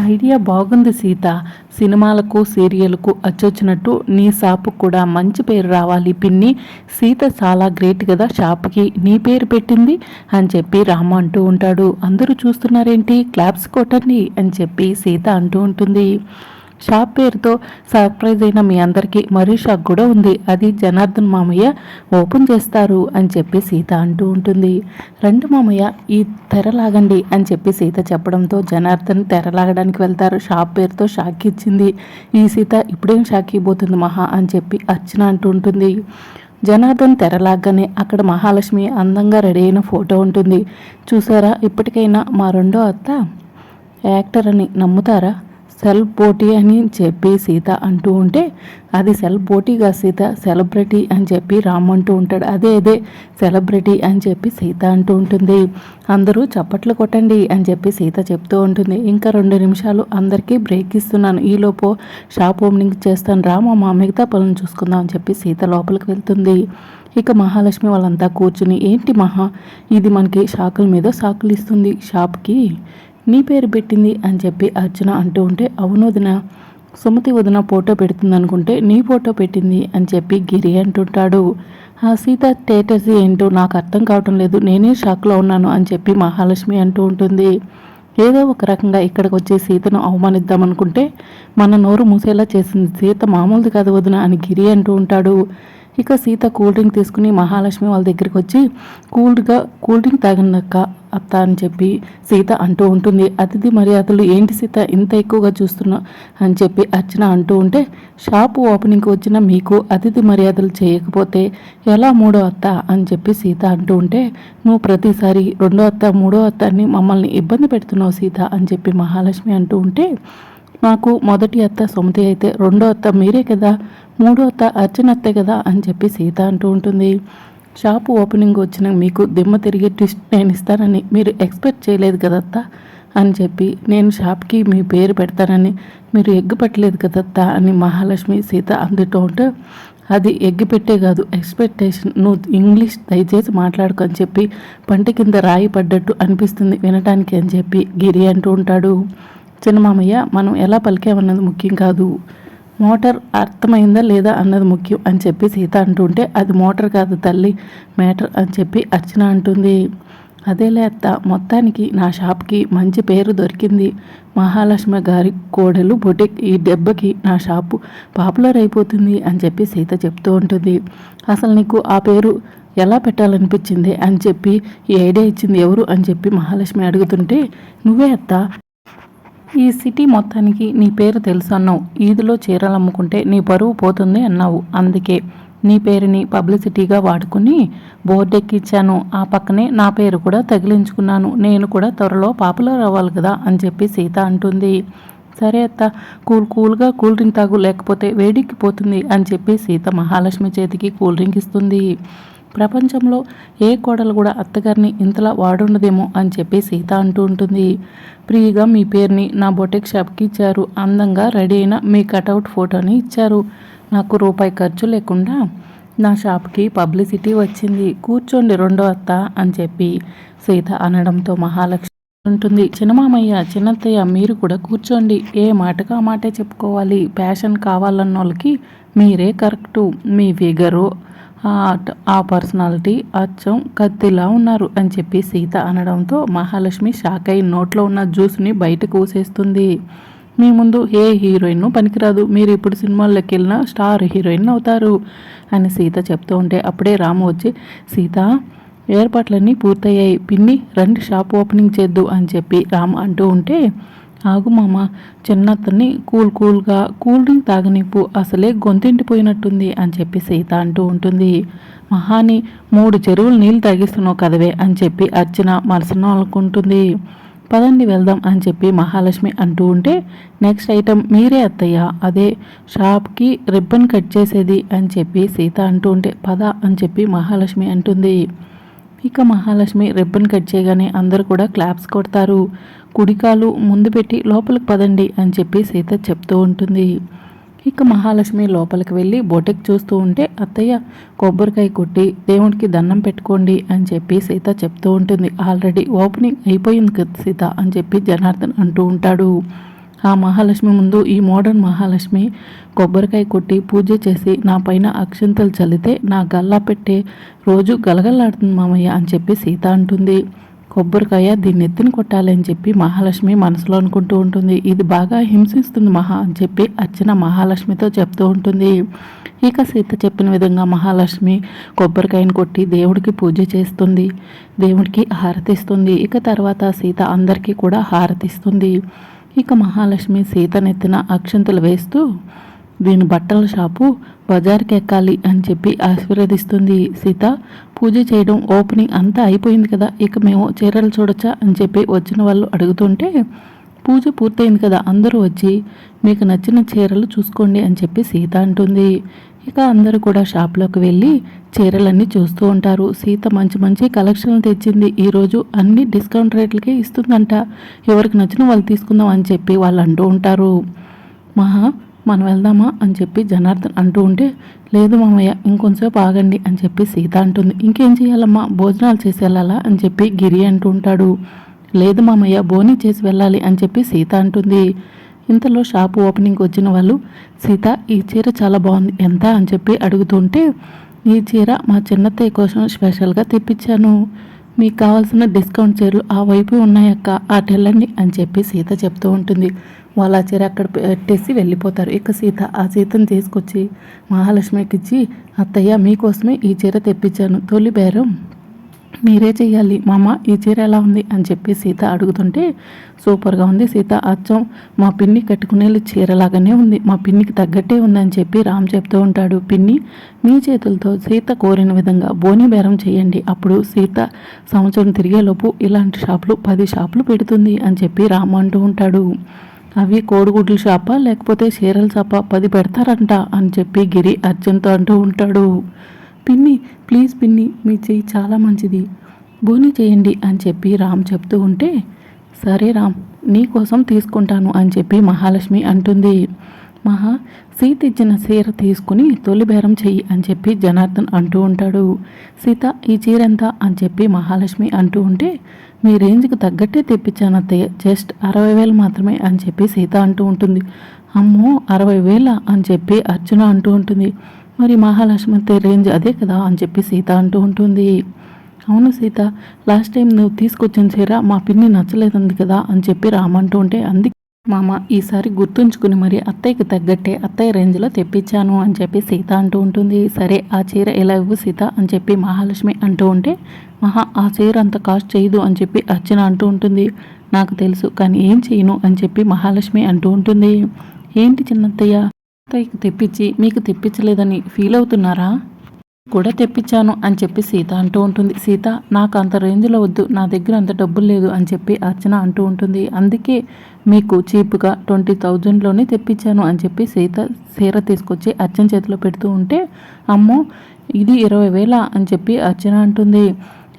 Idea బాగుంది సీత. సినిమాలకు సీరియల్కు అచ్చొచ్చినట్టు నీ షాపుకు కూడా మంచి పేరు రావాలి పిన్ని. సీత చాలా గ్రేట్ కదా షాప్కి. నీ పేరు పెట్టింది? అని చెప్పి రామ అంటూ ఉంటాడు. అందరూ చూస్తున్నారేంటి? క్లాప్స్ కొట్టండి అని చెప్పి సీత అంటూ ఉంటుంది. షాప్ పేరుతో సర్ప్రైజ్ అయిన మీ అందరికీ మరీ షాక్ కూడా ఉంది. అది జనార్దన్ మామయ్య ఓపెన్ చేస్తారు అని చెప్పి సీత అంటూ ఉంటుంది. రెండు మామయ్య ఈ తెర లాగండి అని చెప్పి సీత చెప్పడంతో జనార్దన్ తెర లాగడానికి వెళ్తారు. షాప్ పేరుతో షాక్ ఇచ్చింది. ఈ సీత ఇప్పుడేం షాక్ ఇవ్వబోతుంది మహా అని చెప్పి అర్చన అంటూ ఉంటుంది. జనార్దన్ తెరలాగ్గానే అక్కడ మహాలక్ష్మి అందంగా రెడీ అయిన ఫోటో ఉంటుంది. చూసారా ఇప్పటికైనా మా రెండో అత్త యాక్టర్ అని నమ్ముతారా? సెల్ఫ్ పోటీ అని చెప్పి సీత అంటూ ఉంటే అది సెల్ఫ్ పోటీగా సీత సెలబ్రిటీ అని చెప్పి రామ్ అంటూ ఉంటాడు. అదే అదే సెలబ్రిటీ అని చెప్పి సీత అంటూ ఉంటుంది. అందరూ చప్పట్లు కొట్టండి అని చెప్పి సీత చెప్తూ ఉంటుంది. ఇంకా రెండు నిమిషాలు అందరికీ బ్రేక్ ఇస్తున్నాను. ఈలోపు షాప్ ఓపెనింగ్ చేస్తాను. రా మా మిగతా పనులు చూసుకుందాం అని చెప్పి సీత లోపలికి వెళ్తుంది. ఇక మహాలక్ష్మి వాళ్ళంతా కూర్చుని ఏంటి మహా ఇది మనకి షాకుల మీద షాకులు ఇస్తుంది. షాప్కి నీ పేరు పెట్టింది అని చెప్పి అర్చన అంటూ ఉంటే అవును వదిన సుమతి వదిన ఫోటో పెడుతుంది అనుకుంటే నీ ఫోటో పెట్టింది అని చెప్పి గిరి అంటుంటాడు. ఆ సీత స్టేటస్ ఏంటో నాకు అర్థం కావటం లేదు నేనే షాక్లో ఉన్నాను అని చెప్పి మహాలక్ష్మి అంటూ ఉంటుంది. ఏదో ఒక రకంగా ఇక్కడికి వచ్చే సీతను అవమానిద్దామనుకుంటే మన నోరు మూసేలా చేసింది సీత మామూలుది కాదు వదిన అని గిరి అంటూ ఉంటాడు. ఇక సీత కూల్ డ్రింక్ తీసుకుని మహాలక్ష్మి వాళ్ళ దగ్గరికి వచ్చి కూల్డ్గా కూల్ డ్రింక్ తాగినాక అత్త అని చెప్పి సీత అంటూ ఉంటుంది. అతిథి మర్యాదలు ఏంటి సీత? ఇంత ఎక్కువగా చూస్తున్నా అని చెప్పి అర్చన అంటూ ఉంటే షాపు ఓపెనింగ్కి వచ్చిన మీకు అతిథి మర్యాదలు చేయకపోతే ఎలా మూడో అత్త? అని చెప్పి సీత అంటూ ఉంటే నువ్వు ప్రతిసారి రెండో అత్త మూడో అత్త అని మమ్మల్ని ఇబ్బంది పెడుతున్నావు సీత అని చెప్పి మహాలక్ష్మి అంటూ ఉంటే నాకు మొదటి అత్త సుమతి అయితే రెండో అత్త మీరే కదా మూడో అత్త అర్చన కదా అని చెప్పి సీత అంటూ ఉంటుంది. షాపు ఓపెనింగ్ వచ్చిన మీకు దిమ్మ తిరిగే ట్విస్ట్ నేను ఇస్తానని మీరు ఎక్స్పెక్ట్ చేయలేదు కదత్తా అని చెప్పి నేను షాప్కి మీ పేరు పెడతానని మీరు ఎగ్గు పెట్టలేదు కదత్తా అని మహాలక్ష్మి సీత అందుతూ ఉంటే అది ఎగ్గి పెట్టే కాదు ఎక్స్పెక్టేషన్ నువ్వు ఇంగ్లీష్ దయచేసి మాట్లాడుకు అని చెప్పి పంట కింద రాయి పడ్డట్టు అనిపిస్తుంది వినటానికి అని చెప్పి గిరి అంటూ ఉంటాడు. చిన్నమామయ్య మనం ఎలా పలికామన్నది ముఖ్యం కాదు. మోటార్ అర్థమైందా లేదా అన్నది ముఖ్యం అని చెప్పి సీత అంటుంటే అది మోటార్ కాదు తల్లి మ్యాటర్ అని చెప్పి అర్చన అంటుంది. అదేలే అత్త మొత్తానికి నా షాప్కి మంచి పేరు దొరికింది. మహాలక్ష్మి గారి కోడలు బొటిక్ ఈ దెబ్బకి నా షాపు పాపులర్ అయిపోతుంది అని చెప్పి సీత చెప్తూ ఉంటుంది. అసలు నీకు ఆ పేరు ఎలా పెట్టాలనిపించింది అని చెప్పి ఈ ఐడియా ఇచ్చింది ఎవరు అని చెప్పి మహాలక్ష్మి అడుగుతుంటే నువ్వే అత్త. ఈ సిటీ మొత్తానికి నీ పేరు తెలుసు అన్నావు ఈదులో చీరలు అమ్ముకుంటే నీ పరువు పోతుంది అన్నావు. అందుకే నీ పేరుని పబ్లిసిటీగా వాడుకుని బోర్డు ఎక్కించాను ఆ పక్కనే నా పేరు కూడా తగిలించుకున్నాను. నేను కూడా త్వరలో పాపులర్ అవ్వాలి కదా అని చెప్పి సీత అంటుంది. సరే అత్త కూల్ కూల్గా కూల్ డ్రింక్ తాగు లేకపోతే వేడిక్కిపోతుంది అని చెప్పి సీత మహాలక్ష్మి చేతికి కూల్ డ్రింక్ ఇస్తుంది. ప్రపంచంలో ఏ కోడలు కూడా అత్తగారిని ఇంతలా వాడుండదేమో అని చెప్పి సీత అంటూ ఉంటుంది. ఫ్రీగా మీ పేరుని నా బొటెక్ షాప్కి ఇచ్చారు. అందంగా రెడీ అయిన మీ కటౌట్ ఫోటోని ఇచ్చారు. నాకు రూపాయి ఖర్చు లేకుండా నా షాప్కి పబ్లిసిటీ వచ్చింది. కూర్చోండి రెండో అత్త అని చెప్పి సీత అనడంతో మహాలక్ష్మి ఉంటుంది చిన్నమామయ్య చిన్నత్తయ్య మీరు కూడా కూర్చోండి. ఏ మాటకు ఆ మాటే చెప్పుకోవాలి. ప్యాషన్ కావాలన్న వాళ్ళకి మీరే కరెక్టు. మీ ఫిగరు ఆ పర్సనాలిటీ అచ్చం కత్తిలా ఉన్నారు అని చెప్పి సీత అనడంతో మహాలక్ష్మి షాక్ అయి నోట్లో ఉన్న జ్యూస్ని బయటకు ఊసేస్తుంది. మీ ముందు ఏ హీరోయిన్ పనికిరాదు? మీరు ఇప్పుడు సినిమాల్లోకి వెళ్ళిన స్టార్ హీరోయిన్ అవుతారు అని సీత చెప్తూ ఉంటే అప్పుడే రాము వచ్చి సీత ఏర్పాట్లన్నీ పూర్తయ్యాయి. పిన్ని రండి షాప్ ఓపెనింగ్ చేద్దు అని చెప్పి రామ్ అంటూ ఉంటే ఆగు మామ చిన్నతన్ని కూల్ కూల్గా కూల్ డ్రింక్ తాగనిప్పు అసలే గొంతింటిపోయినట్టుంది అని చెప్పి సీత అంటూ ఉంటుంది. మహాని మూడు చెరువులు నీళ్ళు తాగిస్తున్నావు కదవే అని చెప్పి అర్చన మనసును అనుకుంటుంది పదండి వెళ్దాం అని చెప్పి మహాలక్ష్మి అంటూ ఉంటే నెక్స్ట్ ఐటెం మీరే అత్తయ్య అదే షాప్కి రిబ్బన్ కట్ చేసేది అని చెప్పి సీత అంటూ ఉంటే పద అని చెప్పి మహాలక్ష్మి అంటుంది. ఇక మహాలక్ష్మి రిబ్బన్ కట్ చేయగానే అందరూ కూడా క్లాప్స్ కొడతారు. కుడికాలు ముందు పెట్టి లోపలికి పదండి అని చెప్పి సీత చెప్తూ ఉంటుంది. ఇక మహాలక్ష్మి లోపలికి వెళ్ళి బొటెక్ చూస్తూ ఉంటే అత్తయ్య కొబ్బరికాయ కొట్టి దేవుడికి దండం పెట్టుకోండి అని చెప్పి సీత చెప్తూ ఉంటుంది. ఆల్రెడీ ఓపెనింగ్ అయిపోయింది కదా సీత అని చెప్పి జనార్దన్ అంటూ ఉంటాడు. ఆ మహాలక్ష్మి ముందు ఈ మోడర్న్ మహాలక్ష్మి కొబ్బరికాయ కొట్టి పూజ చేసి నా పైన అక్షంతలు చల్లితే నా గల్లా పెట్టే రోజు గలగల్లాడుతుంది మామయ్య అని చెప్పి సీత అంటుంది. కొబ్బరికాయ దీన్ని ఎత్తిన కొట్టాలి అని చెప్పి మహాలక్ష్మి మనసులో అనుకుంటూ ఉంటుంది. ఇది బాగా హింసిస్తుంది మహా అని చెప్పి అర్చన మహాలక్ష్మితో చెప్తూ ఉంటుంది. ఇక సీత చెప్పిన విధంగా మహాలక్ష్మి కొబ్బరికాయను కొట్టి దేవుడికి పూజ చేస్తుంది. దేవుడికి హారతిస్తుంది ఇక తర్వాత సీత అందరికీ కూడా హారతిస్తుంది ఇక మహాలక్ష్మి సీతనెత్తిన అక్షంతలు వేస్తూ దీని బట్టల షాపు బజార్కి ఎక్కాలి అని చెప్పి ఆశీర్వదిస్తుంది సీత. పూజ చేయడం ఓపెనింగ్ అంతా అయిపోయింది కదా ఇక మేము చీరలు చూడొచ్చా అని చెప్పి వచ్చిన వాళ్ళు అడుగుతుంటే పూజ పూర్తయింది కదా అందరూ వచ్చి మీకు నచ్చిన చీరలు చూసుకోండి అని చెప్పి సీత అంటుంది. ఇక అందరూ కూడా షాప్లోకి వెళ్ళి చీరలన్నీ చూస్తూ ఉంటారు. సీత మంచి మంచి కలెక్షన్లు తెచ్చింది. ఈరోజు అన్ని డిస్కౌంట్ రేట్లకే ఇస్తుందంట. ఎవరికి నచ్చిన వాళ్ళు తీసుకుందాం అని చెప్పి వాళ్ళు అంటూ ఉంటారు. మహా మనం వెళ్దామా అని చెప్పి జనార్దన్ అంటూ ఉంటే లేదు మామయ్య ఇంకొంచెంసేపు ఆగండి అని చెప్పి సీత అంటుంది. ఇంకేం చేయాలమ్మా? భోజనాలు చేసి వెళ్ళాలా అని చెప్పి గిరి అంటూ ఉంటాడు. లేదు మామయ్య బోని చేసి వెళ్ళాలి అని చెప్పి సీత అంటుంది. ఇంతలో షాపు ఓపెనింగ్కి వచ్చిన వాళ్ళు సీత ఈ చీర చాలా బాగుంది ఎంత? అని చెప్పి అడుగుతుంటే ఈ చీర మా చిన్నత్తయ్య కోసం స్పెషల్గా తెప్పించాను. మీకు కావాల్సిన డిస్కౌంట్ చీరలు ఆ వైపు ఉన్నాయక్క అటు అని చెప్పి సీత చెప్తూ ఉంటుంది. వాళ్ళు ఆ చీర అక్కడ పెట్టేసి వెళ్ళిపోతారు. ఇక సీత ఆ సీతను తీసుకొచ్చి మహాలక్ష్మికి ఇచ్చి అత్తయ్య మీకోసమే ఈ చీర తెప్పించాను. తొలి బేరం. మీరే చెయ్యాలి. మామ ఈ చీర ఎలా ఉంది? అని చెప్పి సీత అడుగుతుంటే సూపర్గా ఉంది సీత. అచ్చం మా పిన్ని కట్టుకునే చీరలాగానే ఉంది. మా పిన్నికి తగ్గట్టే ఉందని చెప్పి రామ్ చెప్తూ ఉంటాడు. పిన్ని మీ చేతులతో సీత కోరిన విధంగా బోని బేరం చేయండి అప్పుడు సీత సంవత్సరం తిరిగేలోపు ఇలాంటి షాపులు పది షాపులు పెడుతుంది అని చెప్పి రామ్ అంటూ ఉంటాడు. అవి కోడిగుడ్ల షాపా లేకపోతే చీరల షాపా? పది పెడతారంట అని చెప్పి గిరి అర్జున్తో అంటూ ఉంటాడు. పిన్ని ప్లీజ్ పిన్ని మీ చెయ్యి చాలా మంచిది. బోని చేయండి అని చెప్పి రామ్ చెప్తూ ఉంటే సరే రామ్ నీ కోసం తీసుకుంటాను అని చెప్పి మహాలక్ష్మి అంటుంది. మహా సీత ఇచ్చిన చీర తీసుకుని తొలి బేరం చెయ్యి అని చెప్పి జనార్దన్ అంటూ ఉంటాడు. సీత ఈ చీర ఎంత అని చెప్పి మహాలక్ష్మి అంటూ ఉంటే మీ రేంజ్కి తగ్గట్టే తెప్పించాను అత్తయ్య జస్ట్ అరవై వేలు మాత్రమే అని చెప్పి సీత అంటూ ఉంటుంది. అమ్మో అరవై వేల అని చెప్పి అర్జున అంటూ ఉంటుంది. మరి మహాలక్ష్మి రేంజ్ అదే కదా అని చెప్పి సీత అంటూ ఉంటుంది. అవును సీత లాస్ట్ టైం నువ్వు తీసుకొచ్చిన చీర మా పిన్ని నచ్చలేదంది కదా అని చెప్పి రామంటూ ఉంటే అందుకే మామ ఈసారి గుర్తుంచుకుని మరి అత్తయ్యకి తగ్గట్టే అత్తయ్య రేంజ్లో తెప్పించాను అని చెప్పి సీత అంటూ ఉంటుంది. సరే ఆ చీర ఎలా ఇవ్వు సీత అని చెప్పి మహాలక్ష్మి అంటూ ఉంటే మహా ఆ చీర అంత కాస్ట్ చేయదు అని చెప్పి అర్చన అంటూ ఉంటుంది. నాకు తెలుసు కానీ ఏం చేయను అని చెప్పి మహాలక్ష్మి అంటూ ఉంటుంది. ఏంటి చిన్నత్తయ్య? అత్తయ్యకి తెప్పించి మీకు తెప్పించలేదని ఫీల్ అవుతున్నారా? కూడా తెప్పించాను అని చెప్పి సీత అంటూ ఉంటుంది. సీత నాకు అంత రేంజ్లో వద్దు నా దగ్గర అంత డబ్బులు లేదు అని చెప్పి అర్చన అంటూ ఉంటుంది. అందుకే మీకు చీప్గా ట్వంటీ థౌజండ్లోనే తెప్పించాను అని చెప్పి సీత సీర తీసుకొచ్చి అర్చన చేతిలో పెడుతూ ఉంటే అమ్మో ఇది ఇరవై వేల అని చెప్పి అర్చన అంటుంది.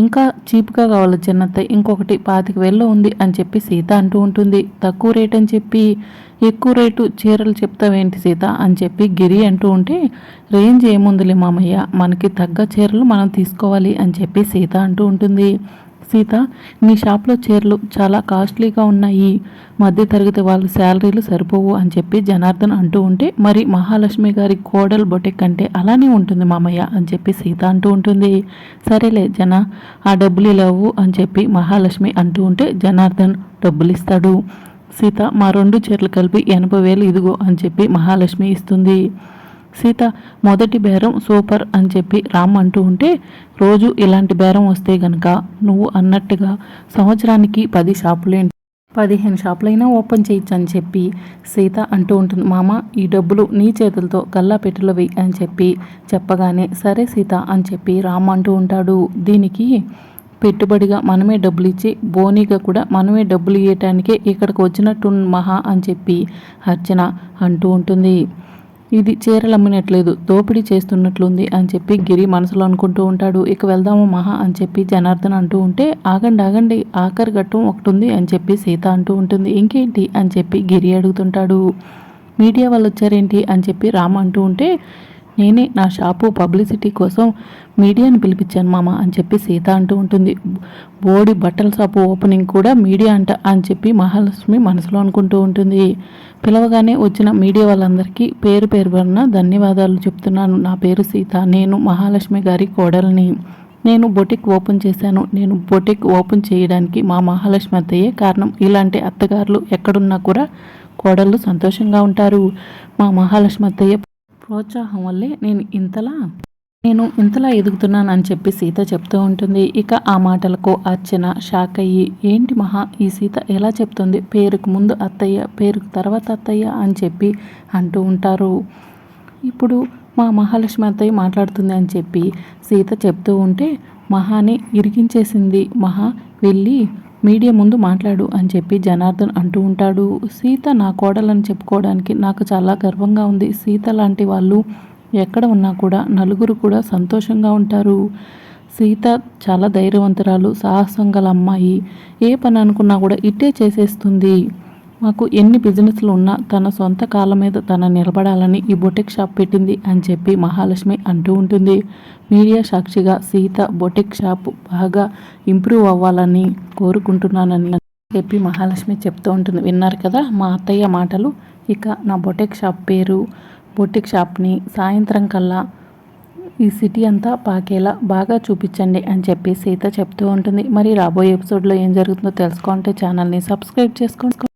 ఇంకా చీప్గా కావాలి చిన్నత్త ఇంకొకటి పాతిక వేల్లో ఉంది అని చెప్పి సీత అంటూ ఉంటుంది. తక్కువ రేట్ అని చెప్పి ఎక్కువ రేటు చీరలు చెప్తావేంటి సీత అని చెప్పి గిరి అంటూ ఉంటే రేంజ్ ఏముందిలే మామయ్య మనకి తగ్గ చీరలు మనం తీసుకోవాలి అని చెప్పి సీత అంటూ ఉంటుంది. సీత నీ షాప్లో చీరలు చాలా కాస్ట్లీగా ఉన్నాయి. మధ్య తరగతి వాళ్ళ శాలరీలు సరిపోవు అని చెప్పి జనార్దన్ అంటూ ఉంటే మరి మహాలక్ష్మి గారి కోడల్ బొటెక్ అంటే అలానే ఉంటుంది మామయ్య అని చెప్పి సీత అంటూ ఉంటుంది. సరేలే జన ఆ డబ్బులు ఇలావు అని చెప్పి మహాలక్ష్మి అంటూ ఉంటే జనార్దన్ డబ్బులు ఇస్తాడు సీత మా రెండు చీరలు కలిపి ఎనభై వేలు ఇదిగో అని చెప్పి మహాలక్ష్మి ఇస్తుంది. సీత మొదటి బేరం సూపర్ అని చెప్పి రామ్ అంటూ ఉంటే రోజు ఇలాంటి బేరం వస్తే గనక నువ్వు అన్నట్టుగా సంవత్సరానికి పది షాపులేంటి పదిహేను షాపులైనా ఓపెన్ చేయొచ్చు అని చెప్పి సీత అంటూ ఉంటుంది. మామ ఈ డబ్బులు నీ చేతులతో గల్లా పెట్టెలో వెయ్యి అని చెప్పి చెప్పగానే సరే సీత అని చెప్పి రామ్ అంటూ ఉంటాడు. దీనికి పెట్టుబడిగా మనమే డబ్బులు ఇచ్చి బోనీగా కూడా మనమే డబ్బులు ఇవ్వటానికే ఇక్కడికి వచ్చినట్టు మహా అని చెప్పి అర్చన అంటూ ఉంటుంది. ఇది చీరలు అమ్మినట్లేదు దోపిడీ చేస్తున్నట్లుంది అని చెప్పి గిరి మనసులో అనుకుంటూ ఉంటాడు. ఇక వెళ్దాము మహా అని చెప్పి జనార్దన్ అంటూ ఉంటే ఆగండి ఆగండి ఆఖరి ఘట్టం ఒకటి ఉంది అని చెప్పి సీత అంటూ ఉంటుంది. ఇంకేంటి అని చెప్పి గిరి అడుగుతుంటాడు. మీడియా వాళ్ళు వచ్చారేంటి అని చెప్పి రామ అంటూ ఉంటే నేనే నా షాపు పబ్లిసిటీ కోసం మీడియాని పిలిపించాను మామ అని చెప్పి సీత అంటూ ఉంటుంది. బోడి బట్టల షాపు ఓపెనింగ్ కూడా మీడియా అంట అని చెప్పి మహాలక్ష్మి మనసులో అనుకుంటూ ఉంటుంది. పిలవగానే వచ్చిన మీడియా వాళ్ళందరికీ పేరు పేరు వలన ధన్యవాదాలు చెప్తున్నాను. నా పేరు సీత నేను మహాలక్ష్మి గారి కోడల్ని. నేను బొటిక్ ఓపెన్ చేశాను. నేను బొటిక్ ఓపెన్ చేయడానికి మా మహాలక్ష్మి అత్తయ్యే కారణం. ఇలాంటి అత్తగారులు ఎక్కడున్నా కూడా కోడళ్ళు సంతోషంగా ఉంటారు. మా మహాలక్ష్మి అత్తయ్య ప్రోత్సాహం వల్లే నేను ఇంతలా నేను ఇంతలా ఎదుగుతున్నాను అని చెప్పి సీత చెప్తూ ఉంటుంది. ఇక ఆ మాటలకు అర్చన షాక్ అయ్యి ఏంటి మహా ఈ సీత ఎలా చెప్తుంది? పేరుకు ముందు అత్తయ్య పేరుకు తర్వాత అత్తయ్య అని చెప్పి అంటూ ఉంటారు. ఇప్పుడు మా మహాలక్ష్మి అత్తయ్య మాట్లాడుతుంది అని చెప్పి సీత చెప్తూ ఉంటే మహాని ఇరికించేసింది. మహా వెళ్ళి మీడియా ముందు మాట్లాడు అని చెప్పి జనార్దన్ అంటూ ఉంటాడు. సీత నా కోడలని చెప్పుకోవడానికి నాకు చాలా గర్వంగా ఉంది. సీత లాంటి వాళ్ళు ఎక్కడ ఉన్నా కూడా నలుగురు కూడా సంతోషంగా ఉంటారు. సీత చాలా ధైర్యవంతురాలు సాహసం గల అమ్మాయి. ఏ పని అనుకున్నా కూడా ఇట్టే చేసేస్తుంది. మాకు ఎన్ని బిజినెస్లు ఉన్నా తన సొంత కాళ్ళ మీద తన నిలబడాలని ఈ బొటిక్ షాప్ పెట్టింది అని చెప్పి మహాలక్ష్మి అంటూ ఉంటుంది. మీడియా సాక్షిగా సీత బొటిక్ షాప్ బాగా ఇంప్రూవ్ అవ్వాలని కోరుకుంటున్నానని చెప్పి మహాలక్ష్మి చెప్తూ ఉంటుంది. విన్నారు కదా మా అత్తయ్య మాటలు? ఇక నా బొటిక్ షాప్ పేరు బొటిక్ షాప్ని సాయంత్రం కల్లా ఈ సిటీ అంతా పాకేలా బాగా చూపించండి అని చెప్పి సీత చెప్తూ ఉంటుంది. మరి రాబోయే ఎపిసోడ్లో ఏం జరుగుతుందో తెలుసుకుంటే ఛానల్ని సబ్స్క్రైబ్ చేసుకోండి.